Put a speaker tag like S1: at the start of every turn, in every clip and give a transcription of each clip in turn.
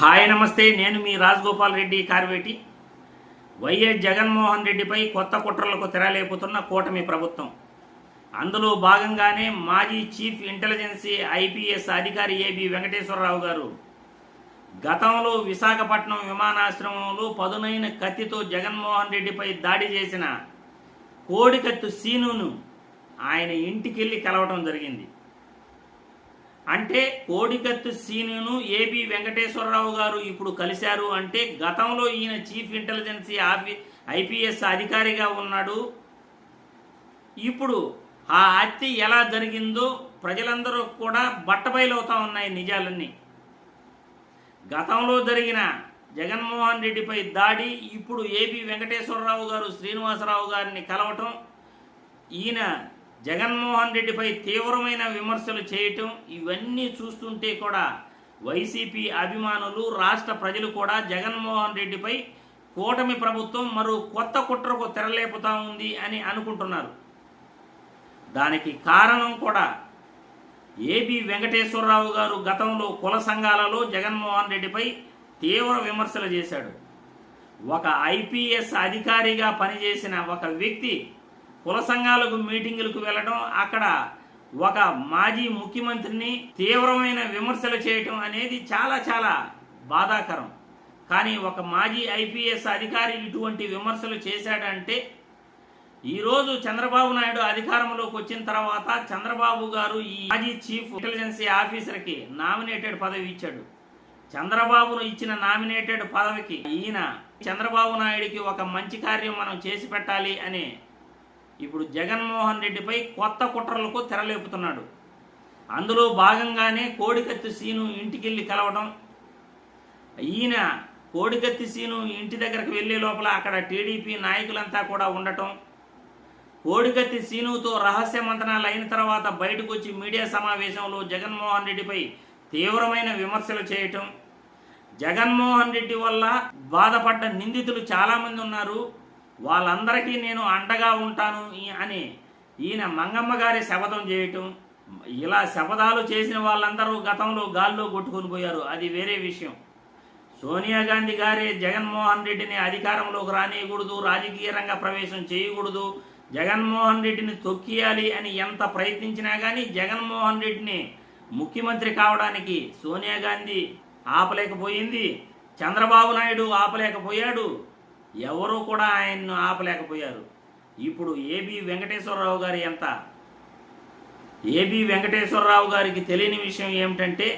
S1: Hi నమస్తే. నేను మీ రాజగోపాల్ రెడ్డి కార్వేటి. వైఎస్ జగన్మోహన్ రెడ్డిపై కొత్త కుట్రలకు తెరలేపుతున్న కూటమి ప్రభుత్వం. అందులో భాగంగానే మాజీ చీఫ్ ఇంటెలిజెన్సీ ఐపీఎస్ అధికారి ఏబి వెంకటేశ్వరరావు గారు. గతంలో విశాఖపట్నం విమానాశ్రమంలో పదునైన కత్తితో జగన్మోహన్ రెడ్డిపై దాడి చేసిన కోడికత్తు సీనును ఆయన ఇంటికెళ్ళి కలవటం జరిగింది. అంటే కోడికత్తు సీనును ఏబి వెంకటేశ్వరరావు గారు ఇప్పుడు కలిశారు. అంటే గతంలో ఈయన చీఫ్ ఇంటెలిజెన్సీ ఆఫీ ఐపీఎస్ అధికారిగా ఉన్నాడు. ఇప్పుడు ఆ హత్య ఎలా జరిగిందో ప్రజలందరూ కూడా బట్టబయలవుతా ఉన్నాయి నిజాలన్నీ. గతంలో జరిగిన జగన్మోహన్ రెడ్డిపై దాడి ఇప్పుడు ఏబి వెంకటేశ్వరరావు గారు శ్రీనివాసరావు గారిని కలవటం ఈయన జగన్మోహన్ రెడ్డిపై తీవ్రమైన విమర్శలు చేయటం ఇవన్నీ చూస్తుంటే కూడా వైసీపీ అభిమానులు రాష్ట్ర ప్రజలు కూడా జగన్మోహన్ రెడ్డిపై కూటమి ప్రభుత్వం మరో కొత్త కుట్రకు తెరలేపుతా ఉంది అని అనుకుంటున్నారు. దానికి కారణం కూడా ఏబి వెంకటేశ్వరరావు గారు గతంలో కుల సంఘాలలో జగన్మోహన్ రెడ్డిపై తీవ్ర విమర్శలు చేశాడు. ఒక ఐపీఎస్ అధికారిగా పనిచేసిన ఒక వ్యక్తి కుల సంఘాలకు మీటింగులకు వెళ్ళడం అక్కడ ఒక మాజీ ముఖ్యమంత్రిని తీవ్రమైన విమర్శలు చేయటం అనేది చాలా చాలా బాధాకరం. కానీ ఒక మాజీ ఐపీఎస్ అధికారి ఇటువంటి విమర్శలు చేశాడంటే ఈరోజు చంద్రబాబు నాయుడు అధికారంలోకి వచ్చిన తర్వాత చంద్రబాబు గారు ఈ మాజీ చీఫ్ ఇంటెలిజెన్సీ ఆఫీసర్కి నామినేటెడ్ పదవి ఇచ్చాడు. చంద్రబాబును ఇచ్చిన నామినేటెడ్ పదవికి ఈయన చంద్రబాబు నాయుడికి ఒక మంచి కార్యం మనం చేసి పెట్టాలి అనే ఇప్పుడు జగన్మోహన్ రెడ్డిపై కొత్త కుట్రలకు తెరలేపుతున్నాడు. అందులో భాగంగానే కోడికత్తి సీను ఇంటికెళ్ళి కలవడం ఈయన కోడికత్తి సీను ఇంటి దగ్గరకు వెళ్ళే లోపల అక్కడ టీడీపీ నాయకులంతా కూడా ఉండటం. కోడికత్తి సీనుతో రహస్య మంతనాలు అయిన తర్వాత బయటకు వచ్చి మీడియా సమావేశంలో జగన్మోహన్ రెడ్డిపై తీవ్రమైన విమర్శలు చేయటం. జగన్మోహన్ రెడ్డి వల్ల బాధపడ్డ నిందితులు చాలామంది ఉన్నారు. వాళ్ళందరికీ నేను అండగా ఉంటాను అని ఈయన మంగమ్మ గారి శపథం చేయటం ఇలా శపథాలు చేసిన వాళ్ళందరూ గతంలో గాల్లో కొట్టుకొని పోయారు. అది వేరే విషయం. సోనియా గాంధీ గారే జగన్మోహన్ రెడ్డిని అధికారంలోకి రానియకూడదు రాజకీయ రంగ ప్రవేశం చేయకూడదు. జగన్మోహన్ రెడ్డిని తొక్కియాలి అని ఎంత ప్రయత్నించినా కానీ జగన్మోహన్ రెడ్డిని ముఖ్యమంత్రి కావడానికి సోనియా గాంధీ ఆపలేకపోయింది. చంద్రబాబు నాయుడు ఆపలేకపోయాడు. ఎవరూ కూడా ఆయన్ను ఆపలేకపోయారు. ఇప్పుడు ఏబి వెంకటేశ్వరరావు గారు ఎంత? ఏబి వెంకటేశ్వరరావు గారికి తెలియని విషయం ఏమిటంటే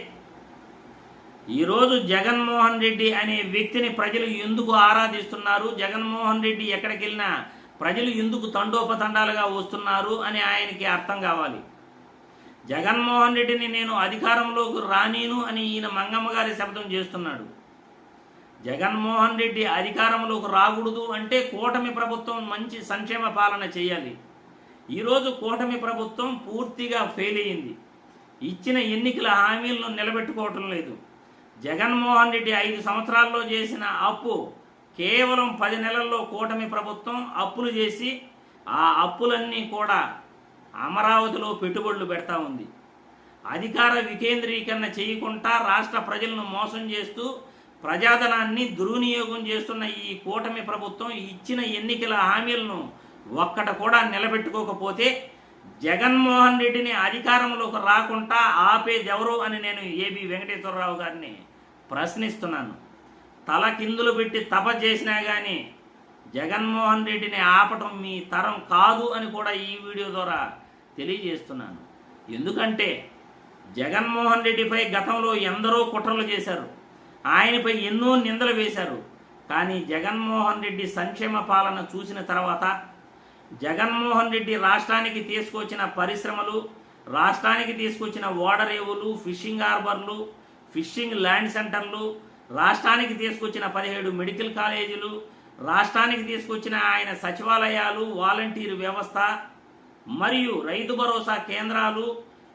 S1: ఈరోజు జగన్మోహన్ రెడ్డి అనే వ్యక్తిని ప్రజలు ఎందుకు ఆరాధిస్తున్నారు? జగన్మోహన్ రెడ్డి ఎక్కడికి వెళ్ళినా ప్రజలు ఎందుకు తండోపతండాలుగా వస్తున్నారు అని ఆయనకి అర్థం కావాలి. జగన్మోహన్ రెడ్డిని నేను అధికారంలోకి రానీను అని ఈయన మంగమ్మ గారి శబ్దం చేస్తున్నాడు. జగన్మోహన్ రెడ్డి అధికారంలోకి రాకూడదు అంటే కూటమి ప్రభుత్వం మంచి సంక్షేమ పాలన చేయాలి. ఈరోజు కూటమి ప్రభుత్వం పూర్తిగా ఫెయిల్ అయింది ఇచ్చిన ఎన్నికల హామీలను నిలబెట్టుకోవటం లేదు. జగన్మోహన్ రెడ్డి ఐదు సంవత్సరాల్లో చేసిన అప్పు కేవలం పది నెలల్లో కూటమి ప్రభుత్వం అప్పులు చేసి ఆ అప్పులన్నీ కూడా అమరావతిలో పెట్టుబడులు పెడతా ఉంది. అధికార వికేంద్రీకరణ చేయకుండా రాష్ట్ర ప్రజలను మోసం చేస్తూ ప్రజాధనాన్ని దుర్వినియోగం చేస్తున్న ఈ కూటమి ప్రభుత్వం ఇచ్చిన ఎన్నికల హామీలను ఒక్కట కూడా నిలబెట్టుకోకపోతే జగన్మోహన్ రెడ్డిని అధికారంలోకి రాకుండా ఆపేదెవరు అని నేను ఏబి వెంకటేశ్వరరావు గారిని ప్రశ్నిస్తున్నాను. తల కిందులు పెట్టి తప చేసినా కానీ జగన్మోహన్ రెడ్డిని ఆపటం మీ తరం కాదు అని కూడా ఈ వీడియో ద్వారా తెలియజేస్తున్నాను. ఎందుకంటే జగన్మోహన్ రెడ్డిపై గతంలో ఎందరో కుట్రలు చేశారు. ఆయనపై ఎన్నో నిందలు వేశారు. కానీ జగన్మోహన్ రెడ్డి సంక్షేమ పాలన చూసిన తర్వాత జగన్మోహన్ రెడ్డి రాష్ట్రానికి తీసుకొచ్చిన పరిశ్రమలు రాష్ట్రానికి తీసుకొచ్చిన ఓడరేవులు ఫిషింగ్ హార్బర్లు ఫిషింగ్ ల్యాండ్ సెంటర్లు రాష్ట్రానికి తీసుకొచ్చిన పదిహేడు మెడికల్ కాలేజీలు రాష్ట్రానికి తీసుకొచ్చిన ఆయన సచివాలయాలు వాలంటీర్ వ్యవస్థ మరియు రైతు భరోసా కేంద్రాలు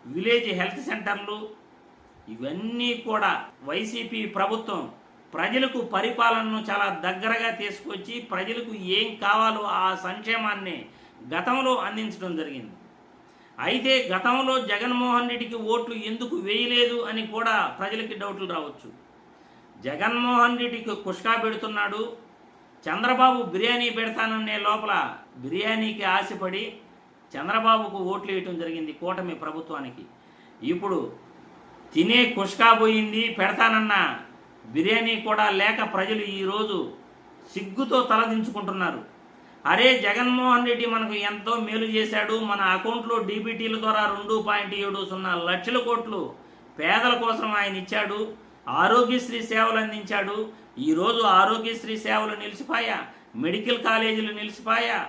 S1: విలేజ్ హెల్త్ సెంటర్లు ఇవన్నీ కూడా వైసీపీ ప్రభుత్వం ప్రజలకు పరిపాలనను చాలా దగ్గరగా తీసుకొచ్చి ప్రజలకు ఏం కావాలో ఆ సంక్షేమాన్ని గతంలో అందించడం జరిగింది. అయితే గతంలో జగన్మోహన్ రెడ్డికి ఓట్లు ఎందుకు వేయలేదు అని కూడా ప్రజలకి డౌట్లు రావచ్చు. జగన్మోహన్ రెడ్డికి కుష్కా పెడుతున్నాడు చంద్రబాబు బిర్యానీ పెడతాననే లోపల బిర్యానీకి ఆశపడి చంద్రబాబుకు ఓట్లు వేయటం జరిగింది కూటమి ప్రభుత్వానికి. ఇప్పుడు తినే కుష్కా పోయింది పెడతానన్న. బిర్యానీ కూడా లేక ప్రజలు ఈరోజు సిగ్గుతో తలదించుకుంటున్నారు. అరే జగన్మోహన్ రెడ్డి మనకు ఎంతో మేలు చేశాడు. మన అకౌంట్లో డీబీటీల ద్వారా రెండు పాయింట్ ఏడు సున్నా లక్షల కోట్లు పేదల కోసం ఆయన ఇచ్చాడు. ఆరోగ్యశ్రీ సేవలు అందించాడు. ఈరోజు ఆరోగ్యశ్రీ సేవలు నిలిచిపాయా మెడికల్ కాలేజీలు నిలిచిపాయా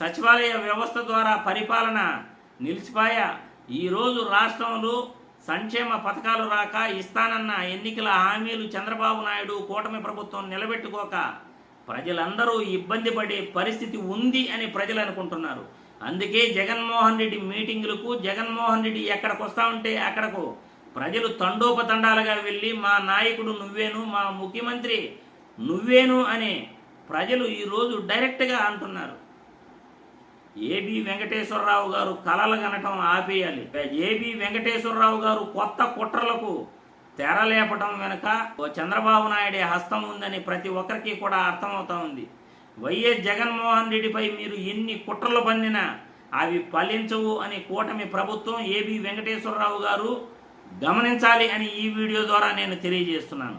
S1: సచివాలయ వ్యవస్థ ద్వారా పరిపాలన నిలిచిపాయా. ఈరోజు రాష్ట్రంలో సంక్షేమ పథకాలు రాక ఇస్తానన్న ఎన్నికల హామీలు చంద్రబాబు నాయుడు కూటమి ప్రభుత్వం నిలబెట్టుకోక ప్రజలందరూ ఇబ్బంది పడే పరిస్థితి ఉంది అని ప్రజలు అనుకుంటున్నారు. అందుకే జగన్మోహన్ రెడ్డి మీటింగులకు జగన్మోహన్ రెడ్డి ఎక్కడికి వస్తా ఉంటే అక్కడకు ప్రజలు తండోపతండాలుగా వెళ్ళి మా నాయకుడు నువ్వేను మా ముఖ్యమంత్రి నువ్వేను అని ప్రజలు ఈరోజు డైరెక్ట్గా అంటున్నారు. ఏబి వెంకటేశ్వరరావు గారు కలలు గనటం ఆపేయాలి. ఏబి వెంకటేశ్వరరావు గారు కొత్త కుట్రలకు తెరలేపటం వెనుక ఓ చంద్రబాబు నాయుడే హస్తం ఉందని ప్రతి ఒక్కరికి కూడా అర్థమవుతా ఉంది. వైఎస్ జగన్మోహన్ రెడ్డిపై మీరు ఎన్ని కుట్రలు పందినా అవి ఫలించవు అని కూటమి ప్రభుత్వం ఏబి వెంకటేశ్వరరావు గారు గమనించాలి అని ఈ వీడియో ద్వారా నేను తెలియజేస్తున్నాను.